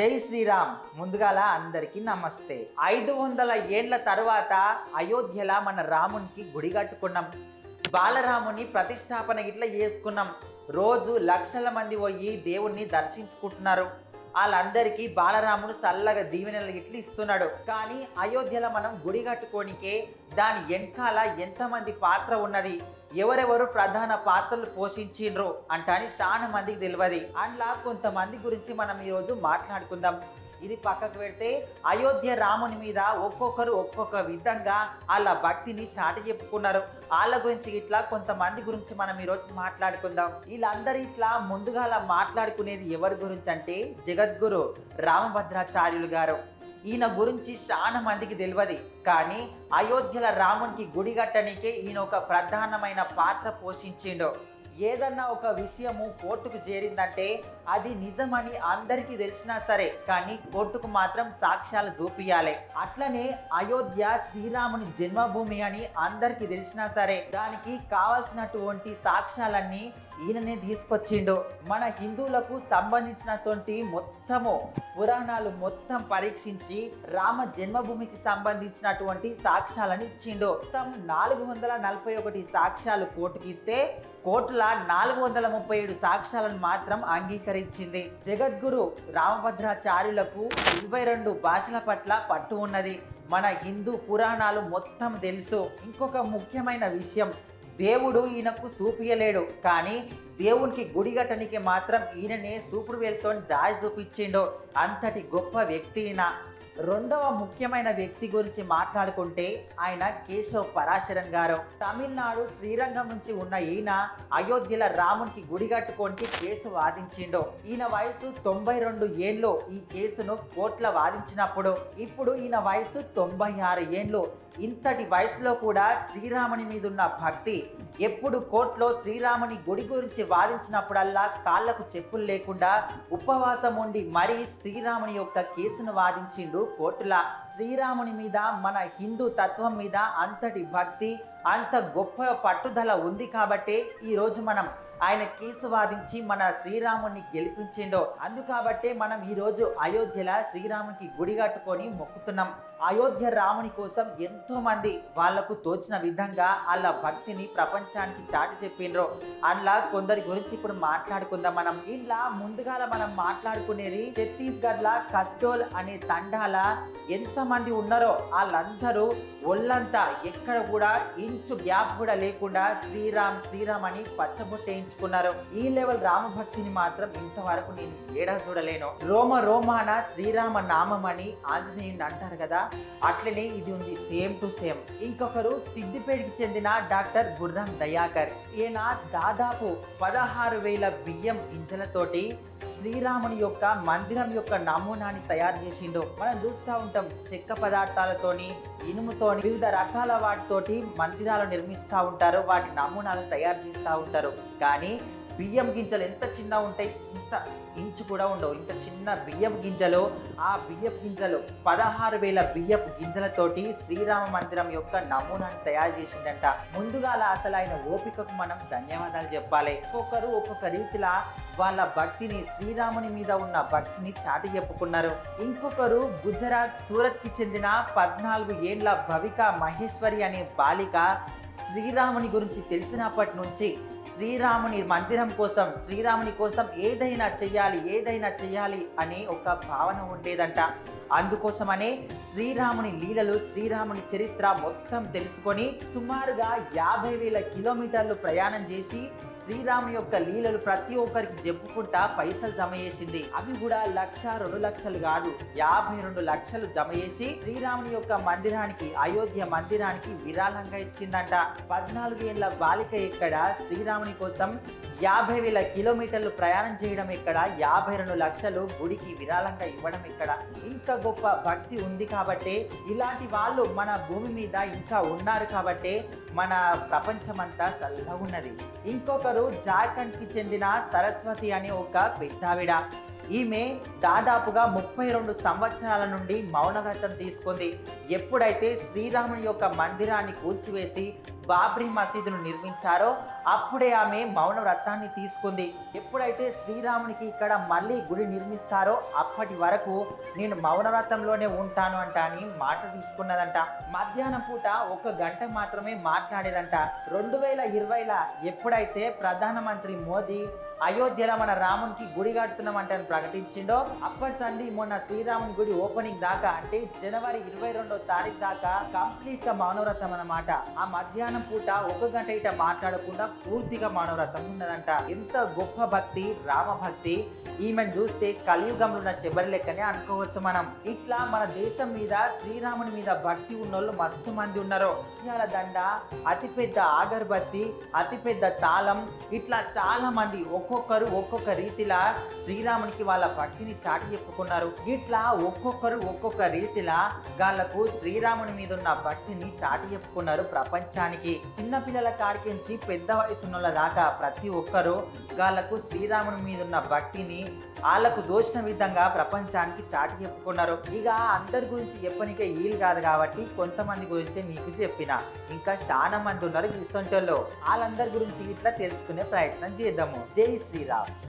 జై శ్రీరామ్. ముందుగాల అందరికీ నమస్తే. ఐదు వందల ఏండ్ల తర్వాత అయోధ్యలో మన రామునికి గుడి కట్టుకున్నాం. బాలరాముని ప్రతిష్టాపన ఇట్లా చేసుకున్నాం. రోజు లక్షల మంది పోయి దేవుణ్ణి దర్శించుకుంటున్నారు. వాళ్ళందరికీ బాలరాముడు చల్లగా దీవెనలు ఇట్లు ఇస్తున్నాడు. కానీ అయోధ్యలో మనం గుడి కట్టుకోనికే దాని వెనకాల ఎంతమంది పాత్ర ఉన్నది? ఎవరెవరు ప్రధాన పాత్రలు పోషించిండ్రు అంటని చాలా మందికి తెలియదు అండ్లా కొంతమంది గురించి మనం ఈరోజు మాట్లాడుకుందాం. ఇది పక్కకు పెడితే అయోధ్య రాముని మీద ఒక్కొక్కరు ఒక్కొక్క విధంగా వాళ్ళ భక్తిని చాటి చెప్పుకున్నారు. వాళ్ళ గురించి ఇట్లా కొంతమంది గురించి మనం ఈరోజు మాట్లాడుకుందాం. వీళ్ళందరూ ఇట్లా ముందుగా అలా మాట్లాడుకునేది ఎవరి గురించి అంటే జగద్గురు రామభద్రాచార్యులు గారు. ఈయన గురించి చాలా మందికి తెలియదు కానీ అయోధ్యల రామునికి గుడి కట్టడానికే ఈయన ఒక ప్రధానమైన పాత్ర పోషించిండు. ఏదన్నా ఒక విషయము కోర్టుకు చేరిందంటే అది నిజమని అందరికీ తెలిసినా సరే కానీ కోర్టుకు మాత్రం సాక్ష్యాలు చూపియాలి అట్లనే అయోధ్య శ్రీరాముని జన్మభూమి అని అందరికీ తెలిసినా సరే దానికి కావాల్సినటువంటి సాక్ష్యాలన్నీ ఈయననే తీసుకొచ్చిండు. మన హిందువులకు సంబంధించినటువంటి మొత్తము పురాణాలు మొత్తం పరీక్షించి రామ జన్మభూమికి సంబంధించినటువంటి సాక్ష్యాలను ఇచ్చిండు. మొత్తం నాలుగు వందల నలభై ఒకటి సాక్ష్యాలు కోర్టుకి ఇస్తే కోర్టుల నాలుగు వందల ముప్పై ఏడు సాక్ష్యాలను మాత్రం అంగీకరించింది జగద్గురు రామభద్రాచార్యులకు ఇరవై రెండు భాషల పట్ల పట్టు ఉన్నది. మన హిందూ పురాణాలు మొత్తం తెలుసు. ఇంకొక ముఖ్యమైన విషయం దేవుడు ఈయనకు చూపియలేడు. కానీ దేవునికి గుడి గట్టనికి మాత్రం ఈయననే సూపుడు వేలుతో దారి చూపించిండు. అంతటి గొప్ప వ్యక్తి ఈయన. రెండవ ముఖ్యమైన వ్యక్తి గురించి మాట్లాడుకుంటే ఆయన కేశవ్ పరాశరన్ గారు. తమిళనాడు శ్రీరంగం నుంచి ఉన్న ఈయన అయోధ్యల రామునికి గుడి కట్టుకోనికి కేసు వాదించిండు. ఈయన వయసు తొంభై రెండు ఏళ్ళు. ఈ కేసును కోర్టుల వాదించినప్పుడు ఇప్పుడు ఈయన వయసు తొంభై ఆరు ఏళ్ళు. ఇంతటి వయసులో కూడా శ్రీరాముని మీద ఉన్న భక్తి ఎప్పుడు కోర్టులో శ్రీరాముని గుడి గురించి వాదించినప్పుడల్లా కాళ్ళకు చెప్పులు లేకుండా ఉపవాసం ఉండి మరీ శ్రీరాముని యొక్క కేసును వాదించిండు. కోర్టులా శ్రీరాముని మీద మన హిందూ తత్వం మీద అంతటి భక్తి అంత గొప్ప పట్టుదల ఉంది కాబట్టే ఈరోజు మనం ఆయన కేసు వాదించి మన శ్రీరాముని గెలిపించిండో. అందుకాబట్టే మనం ఈరోజు అయోధ్యలో శ్రీరామునికి గుడి కట్టుకొని మొక్కుతున్నాం. అయోధ్య రాముని కోసం ఎంతోమంది వాళ్ళకు తోచిన విధంగా వాళ్ళ భక్తిని ప్రపంచానికి చాటి చెప్పిండ్రు అలా కొందరి గురించి ఇప్పుడు మాట్లాడుకుందాం మనం. ఇలా ముందుగా మనం మాట్లాడుకునేది ఛత్తీస్గఢ్ లా కస్టోల్ అనే తండాల ఎంతమంది ఉన్నారో వాళ్ళందరూ ఒళ్ళంతా ఎక్కడ కూడా ఇంచు గ్యాప్ కూడా లేకుండా శ్రీరామ్ శ్రీరామ్ అని పచ్చబొట్టేయించుకున్నారు ఈ లెవెల్ రామభక్తిని మాత్రం ఇంతవరకు నేను ఏడా చూడలేను. రోమ రోమాన శ్రీరామ నామం అని ఆంజనేయుని అంటారు కదా అట్లనే ఇది ఉంది సేమ్ టు సేమ్. ఇంకొకరు సిద్దిపేటకి చెందిన డాక్టర్ గుర్రం దయాకర్. ఈయన దాదాపు పదహారు వేల బియ్యం గింజలతోటి శ్రీరాముని యొక్క మందిరం యొక్క నమూనాని తయారు చేసిండు. మనం చూస్తూ ఉంటాం చెక్క పదార్థాలతోని ఇనుముతోని వివిధ రకాల వాటితోటి మందిరాలు నిర్మిస్తూ ఉంటారు వాటి నమూనాలు తయారు చేస్తూ ఉంటారు. కానీ బియ్యం గింజలు ఎంత చిన్న ఉంటాయి ఇంత ఇంచు కూడా ఉండవు. ఇంత చిన్న బియ్యం గింజలు ఆ బియ్యపు గింజలు పదహారు వేల బియ్యపు గింజలతోటి శ్రీరామ మందిరం యొక్క నమూనాను తయారు చేసిందంట. ముందుగా అలా అసలు ఆయన ఓపికకు మనం ధన్యవాదాలు చెప్పాలి. ఒక్కొక్కరు ఒక్కొక్క రీతిలా వాళ్ళ భక్తిని శ్రీరాముని మీద ఉన్న భక్తిని చాటి చెప్పుకున్నారు. ఇంకొకరు గుజరాత్ సూరత్కి చెందిన పద్నాలుగు ఏండ్ల భవిక మహేశ్వరి అనే బాలిక శ్రీరాముని గురించి తెలిసినప్పటి నుంచి శ్రీరాముని మందిరం కోసం శ్రీరాముని కోసం ఏదైనా చెయ్యాలి ఏదైనా చెయ్యాలి అనే ఒక భావన ఉండేదంట. అందుకోసమనే శ్రీరాముని లీలలు శ్రీరాముని చరిత్ర మొత్తం తెలుసుకొని సుమారుగా యాభై వేల కిలోమీటర్లు ప్రయాణం చేసి శ్రీరాముని యొక్క లీలలు ప్రతి ఒక్కరికి చెప్పుకుంటా పైసలు జమ చేసింది. అవి కూడా లక్ష రెండు లక్షలు కాదు యాభై రెండు లక్షలు జమ చేసి శ్రీరాముని యొక్క మందిరానికి అయోధ్య మందిరానికి విరాళంగా ఇచ్చిందంట. పద్నాలుగు ఏళ్ళ బాలిక ఇక్కడ శ్రీరాముని కోసం యాభై వేల కిలోమీటర్లు ప్రయాణం చేయడం ఇక్కడ యాభై రెండు లక్షలు గుడికి విరాళంగా ఇవ్వడం ఇక్కడ. ఇంకా గొప్ప భక్తి ఉంది కాబట్టి ఇలాంటి వాళ్ళు మన భూమి మీద ఇంకా ఉన్నారు కాబట్టి మన ప్రపంచమంతా చల్లగా ఉన్నది ఇంకొకరు జార్ఖండ్కి చెందిన సరస్వతి అనే ఒక పెద్దావిడ. ఈమె దాదాపుగా ముప్పై రెండు సంవత్సరాల నుండి మౌనవ్రతం తీసుకుంది. ఎప్పుడైతే శ్రీరాముని యొక్క మందిరాన్ని కూల్చివేసి బాబ్రీ మసీదును నిర్మించారో అప్పుడే ఆమె మౌన వ్రతాన్ని తీసుకుంది. ఎప్పుడైతే శ్రీరామునికి ఇక్కడ మళ్ళీ గుడి నిర్మిస్తారో అప్పటి వరకు నేను మౌన వ్రతంలోనే ఉంటాను అంట అని మాట తీసుకున్నదంట. మధ్యాహ్నం పూట ఒక గంట మాత్రమే మాట్లాడేదంట. రెండు వేల ఇరవైలో ఎప్పుడైతే ప్రధానమంత్రి మోదీ అయోధ్యలో మన రామునికి గుడి కడుతున్నామంటే అని ప్రకటించిండో అప్పటి సంది మొన్న శ్రీరాముని గుడి ఓపెనింగ్ దాకా అంటే జనవరి ఇరవై రెండో తారీఖు దాకా కంప్లీట్గా మౌనవ్రతం అన్నమాట. ఆ మధ్యాహ్నం పూట ఒక గంట ఇట మాట్లాడకుండా పూర్తిగా మౌనవ్రతం ఉన్నదంట. ఎంత గొప్ప భక్తి రామ భక్తి. ఈమెను చూస్తే కలియుగంలో ఉన్న శబరి లెక్కనే అనుకోవచ్చు మనం. ఇట్లా మన దేశం మీద శ్రీరాముని మీద భక్తి ఉన్నోళ్ళు మస్తు మంది ఉన్నారు. ఇవాళ దండ అతిపెద్ద ఆగర్బత్తి అతిపెద్ద తాళం ఇట్లా చాలా మంది ఒక్కొక్కరు ఒక్కొక్క రీతిలా శ్రీరామునికి వాళ్ళ భక్తిని చాటి చెప్పుకున్నారు. ఇట్లా ఒక్కొక్కరు ఒక్కొక్క రీతిలా గాళ్ళకు శ్రీరాముని మీద ఉన్న భక్తిని చాటి చెప్పుకున్నారు ప్రపంచానికి. చిన్న పిల్లల కాడికించి పెద్ద వయసు దాకా ప్రతి ఒక్కరు గాళ్ళకు శ్రీరాముని మీద ఉన్న భక్తిని వాళ్ళకు దోచిన విధంగా ప్రపంచానికి చాటి చెప్పుకున్నారు. ఇక అందరి గురించి చెప్పనికే వీలు కాదు కాబట్టి కొంతమంది గురించి మీకు చెప్పిన. ఇంకా చాలా మంది ఉన్నారు ఇసొంటోళ్ళు వాళ్ళందరి గురించి ఇట్లా తెలుసుకునే ప్రయత్నం చేద్దాము. జై శ్రీరామ్.